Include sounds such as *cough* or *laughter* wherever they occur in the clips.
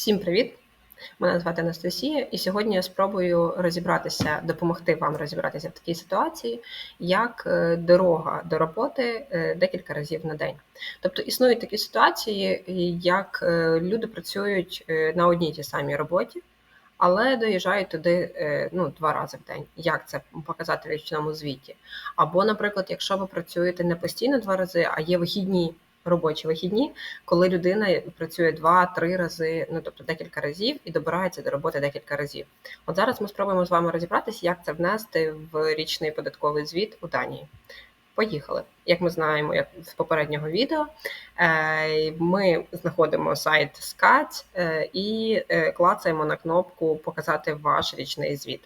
Всім привіт! Мене звати Анастасія, і сьогодні я спробую розібратися, допомогти вам розібратися в такій ситуації, як е, дорога до роботи е, декілька разів на день. Тобто існують такі ситуації, як е, люди працюють на одній тій самій роботі, але доїжджають туди ну, два рази в день. Як це показати в річному звіті? Або, наприклад, якщо ви працюєте не постійно два рази, а є вихідні робочі вихідні, коли людина працює два-три рази, ну тобто декілька разів, і добирається до роботи декілька разів. От зараз ми спробуємо з вами розібратися, як це внести в річний податковий звіт у Данії. Поїхали. Як ми знаємо, як з попереднього відео, е, ми знаходимо сайт SCAT е, і е, клацаємо на кнопку Показати ваш річний звіт.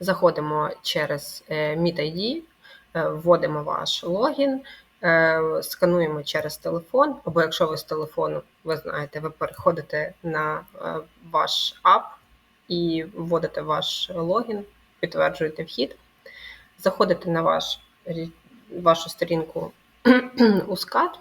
Заходимо через MeetID, вводимо ваш логін, скануємо через телефон, або якщо ви з телефону, ви знаєте, ви переходите на е, ваш ап і вводите ваш логін, підтверджуєте вхід, заходите на ваш, вашу сторінку *clears throat* у скат.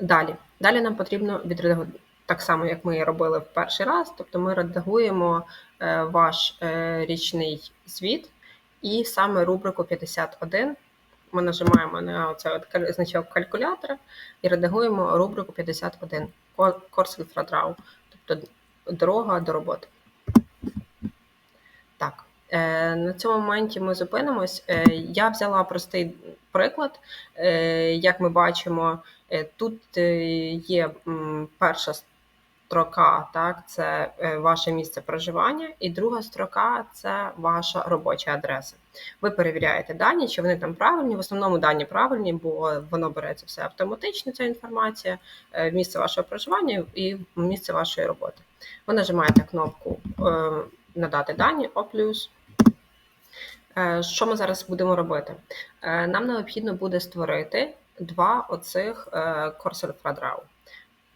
Далі. Далі нам потрібно відредагувати, так само, як ми робили в перший раз, тобто ми редагуємо е, ваш річний звіт. І саме рубрику 51 ми нажимаємо на оце значок калькулятора і редагуємо рубрику 51 Корсельфрадрау, тобто дорога до роботи. Так, е, на цьому моменті ми зупинимось. Е, я взяла простий приклад. Е, як ми бачимо, тут є перша строка, так, це е, ваше місце проживання, і друга строка це ваша робоча адреса. Ви перевіряєте дані, чи вони там правильні. В основному дані правильні, бо воно береться все автоматично. Ця інформація, е, місце вашого проживання і місце вашої роботи. Ви нажимаєте кнопку е, Надати дані О+. Що ми зараз будемо робити? Нам необхідно буде створити два оцих Corsair Fradrau.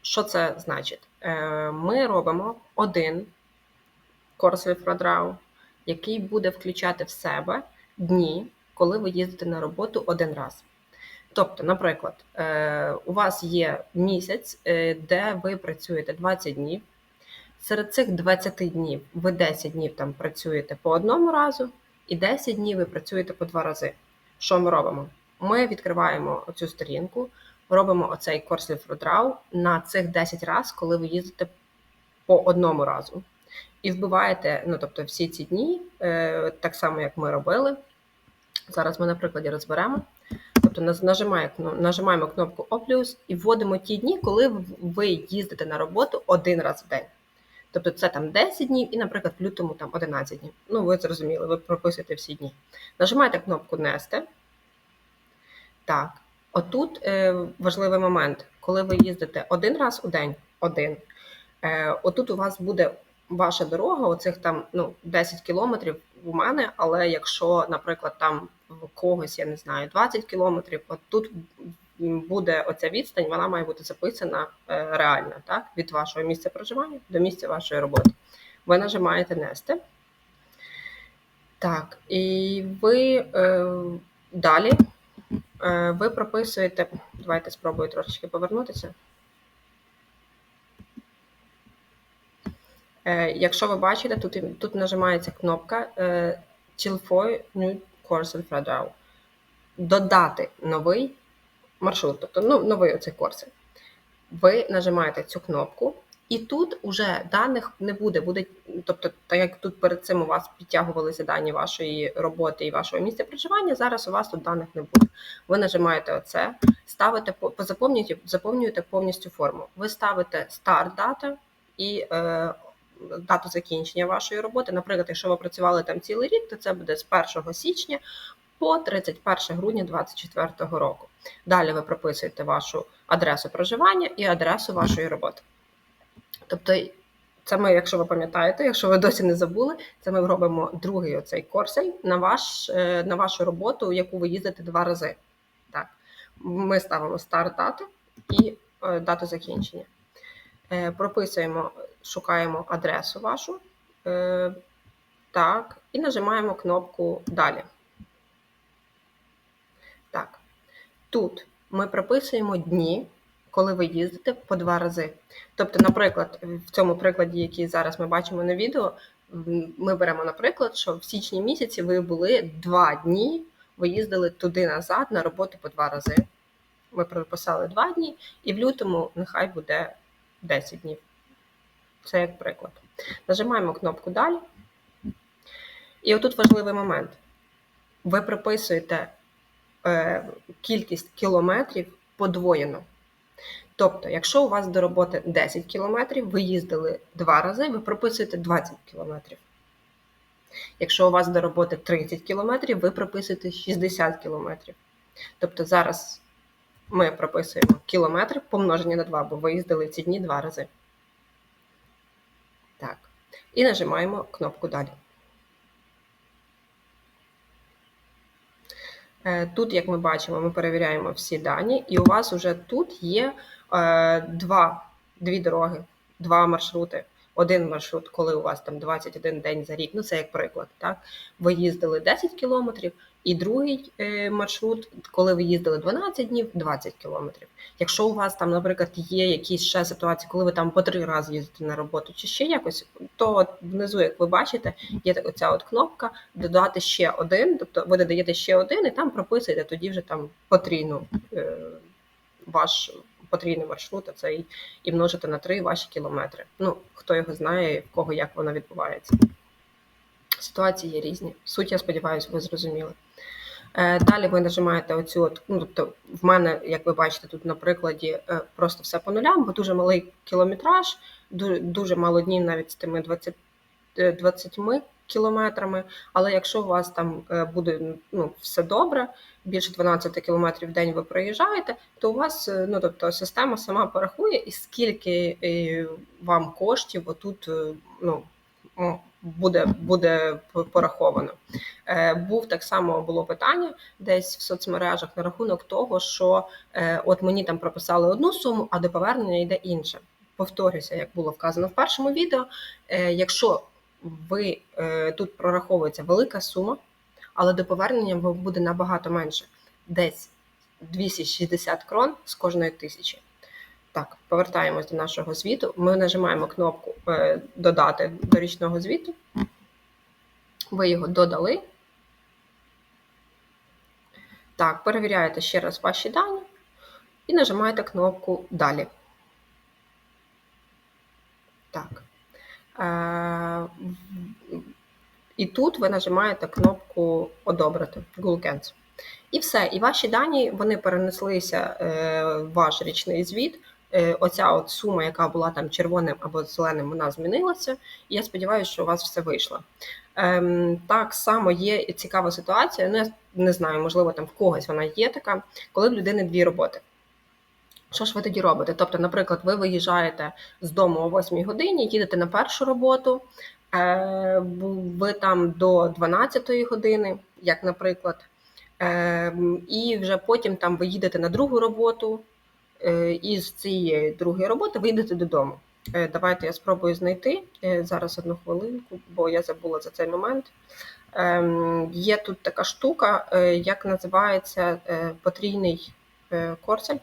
Що це значить? Е, ми робимо один Course with який буде включати в себе дні, коли ви їздите на роботу один раз. Тобто, наприклад, е, у вас є місяць, е, де ви працюєте 20 днів. Серед цих 20 днів ви 10 днів там працюєте по одному разу, і 10 днів ви працюєте по два рази. Що ми робимо? Ми відкриваємо цю сторінку, робимо оцей корслів родрау на цих 10 разів, коли ви їздите по одному разу. І вбиваєте, ну тобто, всі ці дні, е, так само, як ми робили. Зараз ми на прикладі розберемо. Тобто нажимаємо, кнопку О і вводимо ті дні, коли ви їздите на роботу один раз в день. Тобто це там 10 днів і, наприклад, в лютому там 11 днів. Ну, ви зрозуміли, ви прописуєте всі дні. Нажимаєте кнопку Нести. Так. Отут е, важливий момент, коли ви їздите один раз у день, один. Е, Отут у вас буде ваша дорога, оцих там ну, 10 кілометрів у мене, але якщо, наприклад, там в когось, я не знаю, 20 кілометрів, от тут буде оця відстань, вона має бути записана е, реально, так, від вашого місця проживання до місця вашої роботи. Ви нажимаєте нести. Так, і ви е, далі. Е, ви прописуєте, давайте спробую трошечки повернутися. Е, якщо ви бачите, тут тут нажимається кнопка Tilfoy е, New Course Fradrau. Додати новий маршрут, тобто ну, новий оцей курс. Ви нажимаєте цю кнопку, і тут уже даних не буде. буде. Тобто, так як тут перед цим у вас підтягувалися дані вашої роботи і вашого місця проживання, зараз у вас тут даних не буде. Ви нажимаєте оце, ставите заповнюєте, заповнюєте повністю форму. Ви ставите старт дата і е, дату закінчення вашої роботи. Наприклад, якщо ви працювали там цілий рік, то це буде з 1 січня по 31 грудня 2024 року. Далі ви прописуєте вашу адресу проживання і адресу вашої роботи. Тобто, це ми, якщо ви пам'ятаєте, якщо ви досі не забули, це ми робимо другий оцей корсель на ваш, е, на вашу роботу, яку ви їздите два рази. Так. Ми ставимо старт дати і е, дату закінчення. Е, прописуємо, шукаємо адресу вашу. Так, і нажимаємо кнопку Далі. Так. Тут ми прописуємо дні, коли ви їздите по два рази. Тобто, наприклад, в цьому прикладі, який зараз ми бачимо на відео, ми беремо наприклад, що в січні місяці ви були два дні, ви їздили туди-назад на роботу по два рази. Ми прописали два дні, і в лютому нехай буде 10 днів. Це як приклад. Нажимаємо кнопку Далі. І отут важливий момент. Ви приписуєте е, кількість кілометрів подвоєно. Тобто, якщо у вас до роботи 10 кілометрів, ви їздили два рази, ви прописуєте 20 кілометрів. Якщо у вас до роботи 30 кілометрів, ви прописуєте 60 кілометрів. Тобто зараз ми прописуємо кілометри помножені на 2, бо ви їздили ці дні два рази. Так. І нажимаємо кнопку Далі. Е, Тут, як ми бачимо, ми перевіряємо всі дані, і у вас вже тут є два, дві дороги, два маршрути. Один маршрут, коли у вас там 21 день за рік, ну це як приклад, так? Ви їздили 10 кілометрів, і другий е, маршрут, коли ви їздили 12 днів, 20 кілометрів. Якщо у вас там, наприклад, є якісь ще ситуації, коли ви там по три рази їздите на роботу, чи ще якось, то внизу, як ви бачите, є оця от кнопка додати ще один, тобто ви додаєте ще один, і там прописуєте тоді вже там потрійну е, ваш потрійний маршрут, а це і, і множите на три ваші кілометри. Ну, хто його знає, в кого як воно відбувається. Ситуації є різні. Суть, я сподіваюся, ви зрозуміли. Е, Далі ви нажимаєте оцю, от, ну, тобто в мене, як ви бачите, тут на прикладі е, просто все по нулям, бо дуже малий кілометраж, дуже, дуже мало днів навіть з тими 20, е, 20 кілометрами. Але якщо у вас там е, буде ну, все добре, більше 12 кілометрів в день ви проїжджаєте, то у вас е, ну, тобто, система сама порахує, і скільки е, вам коштів отут ну, буде, буде пораховано. Був так само було питання десь в соцмережах на рахунок того, що от мені там прописали одну суму, а до повернення йде інше. Повторюся, як було вказано в першому відео. Якщо ви е, тут прораховується велика сума, але до повернення буде набагато менше, десь 260 крон з кожної тисячі. Так, повертаємось до нашого звіту. Ми нажимаємо кнопку е, Додати до річного звіту. Ви його додали. Так, перевіряєте ще раз ваші дані і нажимаєте кнопку Далі. Так. І тут ви нажимаєте кнопку Одобрити Google. І все. І ваші дані вони перенеслися е, в ваш річний звіт. Е, Оця от сума, яка була там червоним або зеленим, вона змінилася. І я сподіваюся, що у вас все вийшло. Ем, Так само є цікава ситуація. Ну, я не знаю, можливо, там в когось вона є така, коли в людини дві роботи. Що ж ви тоді робите? Тобто, наприклад, ви виїжджаєте з дому о 8 годині, їдете на першу роботу, е, ви там до 12 години, як наприклад, е, і вже потім там ви їдете на другу роботу, е, і з цієї другої роботи ви йдете додому. Давайте я спробую знайти зараз одну хвилинку, бо я забула за цей момент. Ем, Є тут така штука, як називається потрійний корсель.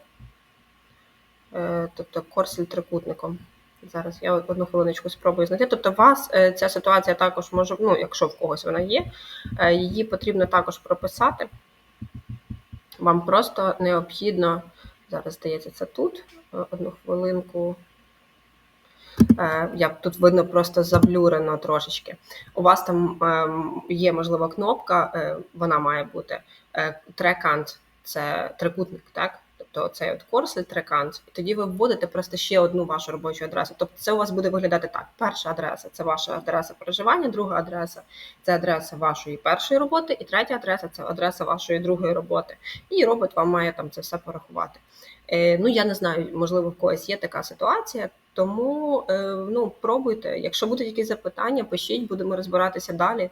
Е, тобто корсель трикутником. Зараз я одну хвилиночку спробую знайти. Тобто, вас е, ця ситуація також може, ну, якщо в когось вона є, е, її потрібно також прописати. Вам просто необхідно, зараз здається, це тут. Одну хвилинку. Як тут видно, просто заблюрено трошечки. У вас там ем, є, можливо, кнопка, вона має бути трекант, це трикутник, так? Тобто цей от корсель трекант, і тоді ви вводите просто ще одну вашу робочу адресу. Тобто це у вас буде виглядати так: перша адреса це ваша адреса проживання, друга адреса це адреса вашої першої роботи, і третя адреса це адреса вашої другої роботи. І робот вам має там це все порахувати. Е, Ну я не знаю, можливо, в когось є така ситуація. Тому е, ну пробуйте. Якщо будуть якісь запитання, пишіть, будемо розбиратися далі.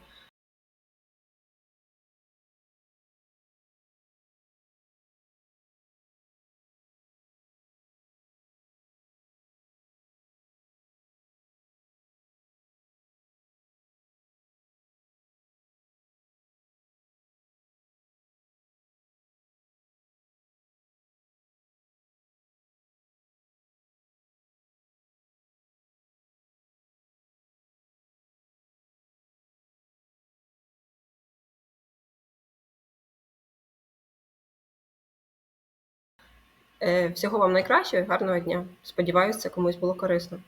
Всього вам найкращого гарного дня. Сподіваюся, це комусь було корисно.